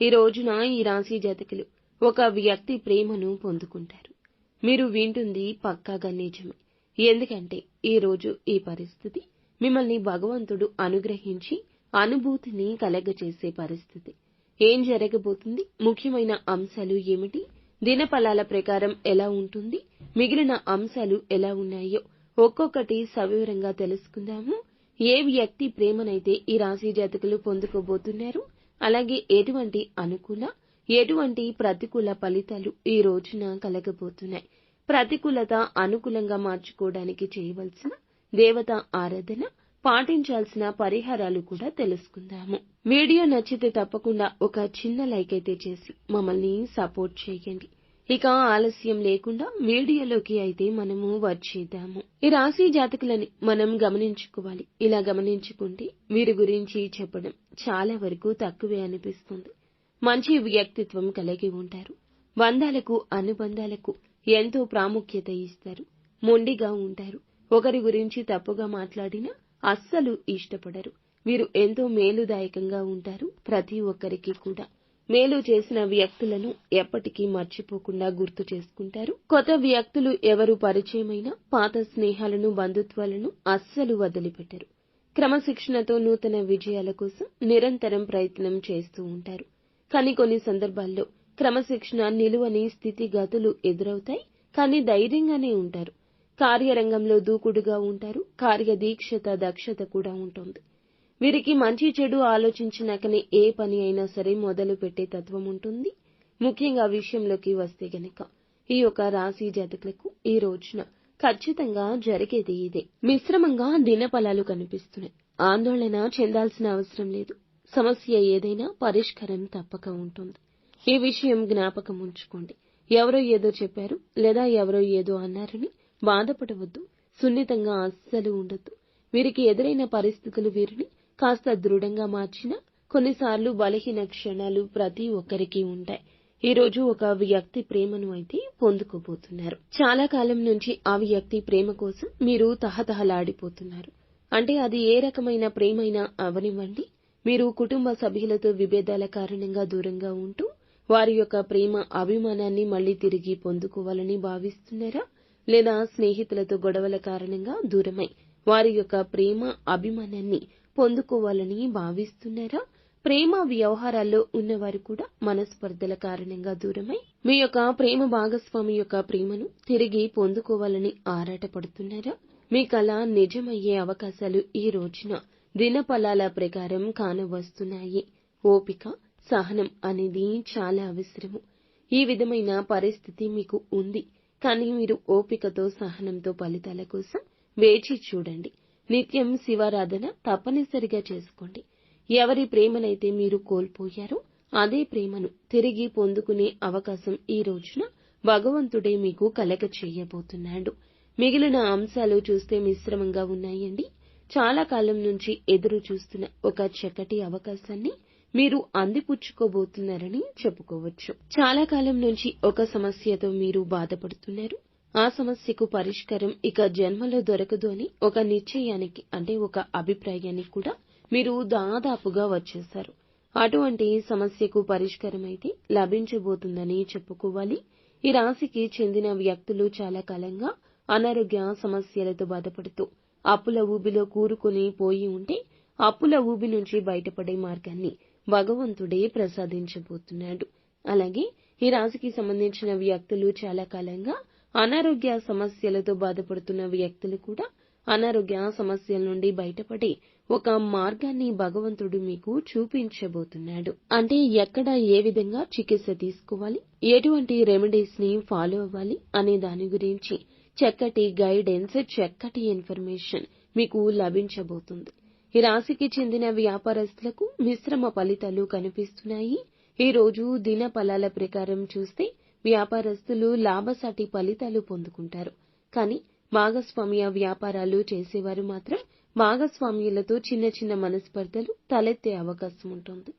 ఈ రోజున ఈ రాశి జాతకులు ఒక వ్యక్తి ప్రేమను పొందుకుంటారు. మీరు వింటుంది పక్కాగా నిజమే. ఎందుకంటే ఈ రోజు ఈ పరిస్థితి మిమ్మల్ని భగవంతుడు అనుగ్రహించి అనుభూతిని కలగజేసే పరిస్థితి. ఏం జరగబోతుంది? ముఖ్యమైన అంశాలు ఏమిటి? దినఫలాల ప్రకారం ఎలా ఉంటుంది? మిగిలిన అంశాలు ఎలా ఉన్నాయో ఒక్కొక్కటి సవివరంగా తెలుసుకుందాము. ఏ వ్యక్తి ప్రేమనైతే ఈ రాశి జాతకులు పొందుకోబోతున్నారు? అలాగే ఎటువంటి అనుకూల ఎటువంటి ప్రతికూల ఫలితాలు ఈ రోజున కలగబోతున్నాయి? ప్రతికూలత అనుకూలంగా మార్చుకోవడానికి చేయవలసిన దేవత ఆరాధన పాటించాల్సిన పరిహారాలు కూడా తెలుసుకుందాము. వీడియో నచ్చితే తప్పకుండా ఒక చిన్న లైక్ అయితే చేసి మమ్మల్ని సపోర్ట్ చేయండి. ఇక ఆలస్యం లేకుండా వీడియోలోకి అయితే మనము వచ్చేద్దాము. ఈ రాశి జాతకులని మనం గమనించుకోవాలి. ఇలా గమనించుకుంటే వీరి గురించి చెప్పడం చాలా వరకు తక్కువే అనిపిస్తుంది. మంచి వ్యక్తిత్వం కలిగి ఉంటారు. బంధాలకు అనుబంధాలకు ఎంతో ప్రాముఖ్యత ఇస్తారు. మొండిగా ఉంటారు. ఒకరి గురించి తప్పుగా మాట్లాడినా అస్సలు ఇష్టపడరు. వీరు ఎంతో మేలుదాయకంగా ఉంటారు ప్రతి ఒక్కరికి కూడా. మేలు చేసిన వ్యక్తులను ఎప్పటికీ మర్చిపోకుండా గుర్తు చేసుకుంటారు. కొత్త వ్యక్తులు ఎవరు పరిచయమైనా పాత స్నేహాలను బంధుత్వాలను అస్సలు వదిలిపెట్టరు. క్రమశిక్షణతో నూతన విజయాల కోసం నిరంతరం ప్రయత్నం చేస్తూ ఉంటారు. కానీ కొన్ని సందర్భాల్లో క్రమశిక్షణ నిలువని స్థితిగతులు ఎదురవుతాయి. కానీ ధైర్యంగానే ఉంటారు. కార్యరంగంలో దూకుడుగా ఉంటారు. కార్యదీక్షత దక్షత కూడా ఉంటుంది. వీరికి మంచి చెడు ఆలోచించినాకనే ఏ పని అయినా సరే మొదలు పెట్టే తత్వం ఉంటుంది. ముఖ్యంగా విషయంలోకి వస్తే గనక ఈ యొక్క రాశి జాతకులకు ఈ రోజున ఖచ్చితంగా జరిగేది ఇదే. మిశ్రమంగా దినఫలాలు కనిపిస్తున్నాయి. ఆందోళన చెందాల్సిన అవసరం లేదు. సమస్య ఏదైనా పరిష్కారం తప్పక ఉంటుంది. ఈ విషయం జ్ఞాపకం ఉంచుకోండి. ఎవరో ఏదో చెప్పారు లేదా ఎవరో ఏదో అన్నారని బాధపడవద్దు. సున్నితంగా అస్సలు ఉండొద్దు. వీరికి ఎదురైన పరిస్థితులు వీరిని కాస్త దృఢంగా మార్చినా కొన్నిసార్లు బలహీన క్షణాలు ప్రతి ఒక్కరికి ఉంటాయి. ఈ రోజు ఒక వ్యక్తి ప్రేమను అయితే పొందుకోబోతున్నారు. చాలా కాలం నుంచి ఆ వ్యక్తి ప్రేమ కోసం మీరు తహతహలాడిపోతున్నారు. అంటే అది ఏ రకమైన ప్రేమైనా అవనివ్వండి. మీరు కుటుంబ సభ్యులతో విభేదాల కారణంగా దూరంగా ఉంటూ వారి యొక్క ప్రేమ అభిమానాన్ని మళ్ళీ తిరిగి పొందుకోవాలని భావిస్తున్నారా? లేదా స్నేహితులతో గొడవల కారణంగా దూరమై వారి యొక్క ప్రేమ అభిమానాన్ని పొందుకోవాలని భావిస్తున్నారా? ప్రేమ వ్యవహారాల్లో ఉన్నవారు కూడా మనస్పర్ధల కారణంగా దూరమై మీ యొక్క ప్రేమ భాగస్వామి యొక్క ప్రేమను తిరిగి పొందుకోవాలని ఆరాటపడుతున్నారా? మీ కళ నిజమయ్యే అవకాశాలు ఈ రోజున దినఫలాల ప్రకారం కానవస్తున్నాయి. ఓపిక సహనం అనేది చాలా అవసరము. ఈ విధమైన పరిస్థితి మీకు ఉంది. కానీ మీరు ఓపికతో సహనంతో ఫలితాల కోసం వేచి చూడండి. నిత్యం శివారాధన తప్పనిసరిగా చేసుకోండి. ఎవరి ప్రేమనైతే మీరు కోల్పోయారో అదే ప్రేమను తిరిగి పొందుకునే అవకాశం ఈ రోజున భగవంతుడే మీకు కలగ చేయబోతున్నాడు. మిగిలిన అంశాలు చూస్తే మిశ్రమంగా ఉన్నాయండి. చాలా కాలం నుంచి ఎదురు చూస్తున్న ఒక చక్కటి అవకాశాన్ని మీరు అందిపుచ్చుకోబోతున్నారని చెప్పుకోవచ్చు. చాలా కాలం నుంచి ఒక సమస్యతో మీరు బాధపడుతున్నారు. ఆ సమస్యకు పరిష్కారం ఇక జన్మలో దొరకదు అని ఒక నిశ్చయానికి అంటే ఒక అభిప్రాయానికి కూడా మీరు దాదాపుగా వచ్చేశారు. అటువంటి సమస్యకు పరిష్కారం అయితే లభించబోతుందని చెప్పుకోవాలి. ఈ రాశికి చెందిన వ్యక్తులు చాలా కాలంగా అనారోగ్య సమస్యలతో బాధపడుతూ అప్పుల ఊబిలో కూరుకుని పోయి ఉంటే అప్పుల ఊబి నుంచి బయటపడే మార్గాన్ని భగవంతుడే ప్రసాదించబోతున్నాడు. అలాగే ఈ రాశికి సంబంధించిన వ్యక్తులు చాలా కాలంగా అనారోగ్య సమస్యలతో బాధపడుతున్న వ్యక్తులు కూడా అనారోగ్య సమస్యల నుండి బయటపడి ఒక మార్గాన్ని భగవంతుడు మీకు చూపించబోతున్నాడు. అంటే ఎక్కడ ఏ విధంగా చికిత్స తీసుకోవాలి ఎటువంటి రెమెడీస్ని ఫాలో అవ్వాలి అనే దాని గురించి చక్కటి గైడెన్స్ చక్కటి ఇన్ఫర్మేషన్ మీకు లభించబోతుంది. ఈ రాశికి చెందిన వ్యాపారస్తులకు మిశ్రమ ఫలితాలు కనిపిస్తున్నాయి. ఈ రోజు దిన ఫలాల ప్రకారం చూస్తే వ్యాపారస్తులు లాభసాటి ఫలితాలు పొందుకుంటారు. కానీ భాగస్వామ్య వ్యాపారాలు చేసేవారు మాత్రం భాగస్వామ్యులతో చిన్న చిన్న మనస్పర్ధలు తలెత్తే అవకాశం ఉంటుంది.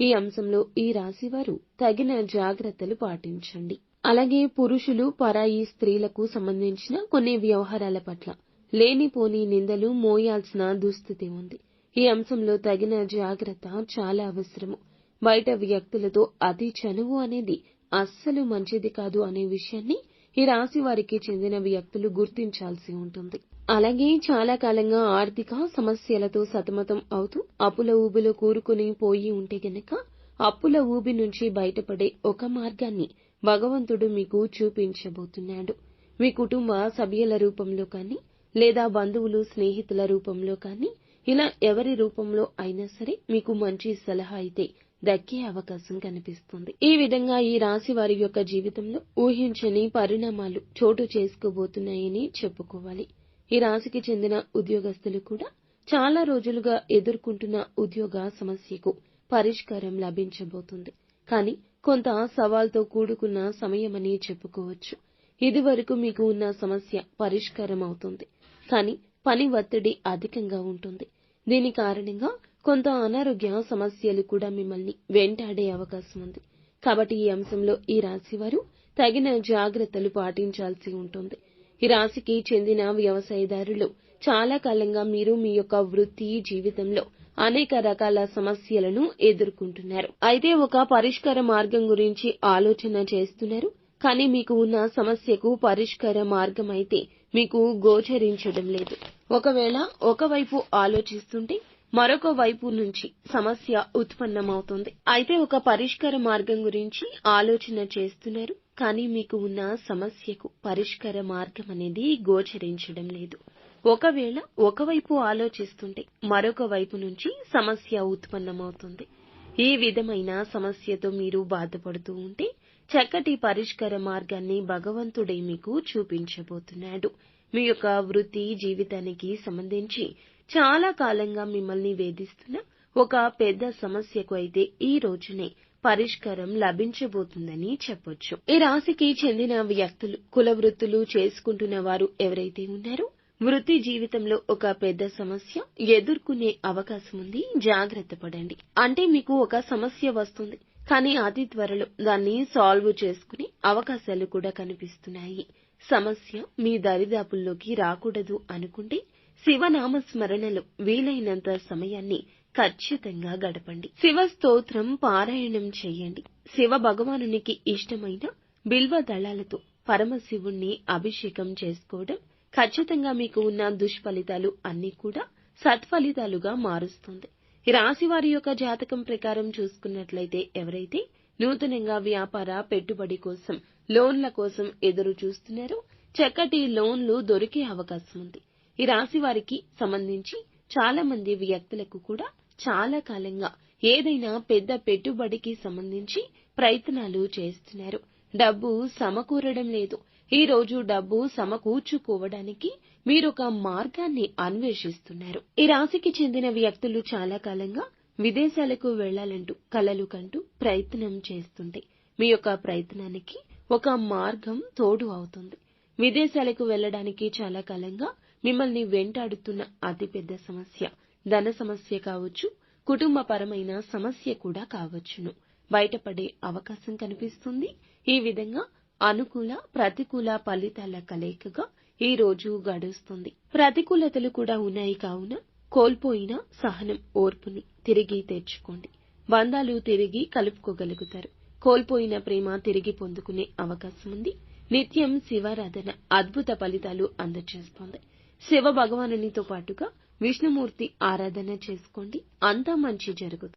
ఈ అంశంలో ఈ రాశివారు తగిన జాగ్రత్తలు పాటించండి. అలాగే పురుషులు పరాయి స్త్రీలకు సంబంధించిన కొన్ని వ్యవహారాల పట్ల లేనిపోని నిందలు మోయాల్సిన దుస్థితి ఉంది. ఈ అంశంలో తగిన జాగ్రత్త చాలా అవసరము. బయట వ్యక్తులతో అతి చనువు అనేది అస్సలు మంచిది కాదు అనే విషయాన్ని ఈ రాశి వారికి చెందిన వ్యక్తులు గుర్తించాల్సి ఉంటుంది. అలాగే చాలా కాలంగా ఆర్థిక సమస్యలతో సతమతం అవుతూ అప్పుల ఊబిలో కూరుకుని పోయి ఉంటే గనక అప్పుల ఊబి నుంచి బయటపడే ఒక మార్గాన్ని భగవంతుడు మీకు చూపించబోతున్నాడు. మీ కుటుంబ సభ్యుల రూపంలో కానీ లేదా బంధువులు స్నేహితుల రూపంలో కానీ ఇలా ఎవరి రూపంలో అయినా సరే మీకు మంచి సలహా అయితే దక్కే అవకాశం కనిపిస్తుంది. ఈ విధంగా ఈ రాశి వారి యొక్క జీవితంలో ఊహించని పరిణామాలు చోటు చేసుకోబోతున్నాయని చెప్పుకోవాలి. ఈ రాశికి చెందిన ఉద్యోగస్తులు కూడా చాలా రోజులుగా ఎదుర్కొంటున్న ఉద్యోగ సమస్యకు పరిష్కారం లభించబోతుంది. కానీ కొంత సవాల్తో కూడుకున్న సమయమని చెప్పుకోవచ్చు. ఇది వరకు మీకు ఉన్న సమస్య పరిష్కారం అవుతుంది కానీ పని ఒత్తిడి అధికంగా ఉంటుంది. దీని కారణంగా కొంత అనారోగ్య సమస్యలు కూడా మిమ్మల్ని వెంటాడే అవకాశం ఉంది. కాబట్టి ఈ అంశంలో ఈ రాశి వారు తగిన జాగ్రత్తలు పాటించాల్సి ఉంటుంది. ఈ రాశికి చెందిన వ్యవసాయదారులు చాలా కాలంగా మీరు మీ యొక్క వృత్తి జీవితంలో అనేక రకాల సమస్యలను ఎదుర్కొంటున్నారు. అయితే ఒక పరిష్కార మార్గం గురించి ఆలోచన చేస్తున్నారు. కానీ మీకు ఉన్న సమస్యకు పరిష్కార మార్గం అయితే మీకు గోచరించడం లేదు. ఒకవేళ ఒకవైపు ఆలోచిస్తుంటే మరొక వైపు నుంచి సమస్య ఉత్పన్నమవుతోంది. అయితే ఒక పరిష్కార మార్గం గురించి ఆలోచన చేస్తున్నారు కానీ మీకు ఉన్న సమస్యకు పరిష్కార మార్గం అనేది గోచరించడం లేదు. ఒకవేళ ఒకవైపు ఆలోచిస్తుంటే మరొక వైపు నుంచి సమస్య ఉత్పన్నమవుతుంది. ఈ విధమైన సమస్యతో మీరు బాధపడుతూ ఉంటే చక్కటి పరిష్కార మార్గాన్ని భగవంతుడే మీకు చూపించబోతున్నాడు. మీ యొక్క వృత్తి జీవితానికి సంబంధించి చాలా కాలంగా మిమ్మల్ని వేధిస్తున్న ఒక పెద్ద సమస్యకు అయితే ఈ రోజునే పరిష్కారం లభించబోతుందని చెప్పొచ్చు. ఈ రాశికి చెందిన వ్యక్తులు కుల వృత్తులు చేసుకుంటున్న వారు ఎవరైతే ఉన్నారో వృత్తి జీవితంలో ఒక పెద్ద సమస్య ఎదుర్కొనే అవకాశం ఉంది. జాగ్రత్త పడండి. అంటే మీకు ఒక సమస్య వస్తుంది కానీ అతి త్వరలో దాన్ని సాల్వ్ చేసుకునే అవకాశాలు కూడా కనిపిస్తున్నాయి. సమస్య మీ దరిదాపుల్లోకి రాకూడదు అనుకుంటే శివనామ స్మరణలో వీలైనంత సమయాన్ని ఖచ్చితంగా గడపండి. శివ స్తోత్రం పారాయణం చేయండి. శివ భగవానునికి ఇష్టమైన బిల్వ దళాలతో పరమశివుణ్ణి అభిషేకం చేసుకోవడం ఖచ్చితంగా మీకు ఉన్న దుష్ఫలితాలు అన్ని కూడా సత్ఫలితాలుగా మారుస్తుంది. రాశివారి రాశి వారి యొక్క జాతకం ప్రకారం చూసుకున్నట్లయితే ఎవరైతే నూతనంగా వ్యాపార పెట్టుబడి కోసం లోన్ల కోసం ఎదురు చూస్తున్నారో. చక్కటి లోన్లు దొరికే అవకాశం ఉంది. ఈ రాశి వారికి సంబంధించి చాలా మంది వ్యక్తులకు కూడా చాలా కాలంగా ఏదైనా పెద్ద పెట్టుబడికి సంబంధించి ప్రయత్నాలు చేస్తున్నారు. డబ్బు సమకూరడం లేదు. ఈ రోజు డబ్బు సమకూర్చుకోవడానికి మీరొక మార్గాన్ని అన్వేషిస్తున్నారు. ఈ రాశికి చెందిన వ్యక్తులు చాలా కాలంగా విదేశాలకు వెళ్ళాలంటూ కలలు కంటూ ప్రయత్నం చేస్తుంటే మీ యొక్క ప్రయత్నానికి ఒక మార్గం తోడు అవుతుంది. విదేశాలకు వెళ్ళడానికి చాలా కాలంగా మిమ్మల్ని వెంటాడుతున్న అతిపెద్ద సమస్య ధన సమస్య కావచ్చు కుటుంబపరమైన సమస్య కూడా కావచ్చును. బయటపడే అవకాశం కనిపిస్తుంది. ఈ విధంగా అనుకూల ప్రతికూల ఫలితాల కలయికగా ఈ రోజు గడుస్తుంది. ప్రతికూలతలు కూడా ఉన్నాయి కావున కోల్పోయిన సహనం ఓర్పుని తిరిగి తెచ్చుకోండి. బంధాలు తిరిగి కలుపుకోగలుగుతారు. కోల్పోయిన ప్రేమ తిరిగి పొందుకునే అవకాశం ఉంది. నిత్యం శివారాధన అద్భుత ఫలితాలు అందజేస్తోంది శివ భగవానునితో పాటుగా విష్ణుమూర్తి ఆరాధన చేసుకోండి. అంతా మంచి జరుగుతుంది.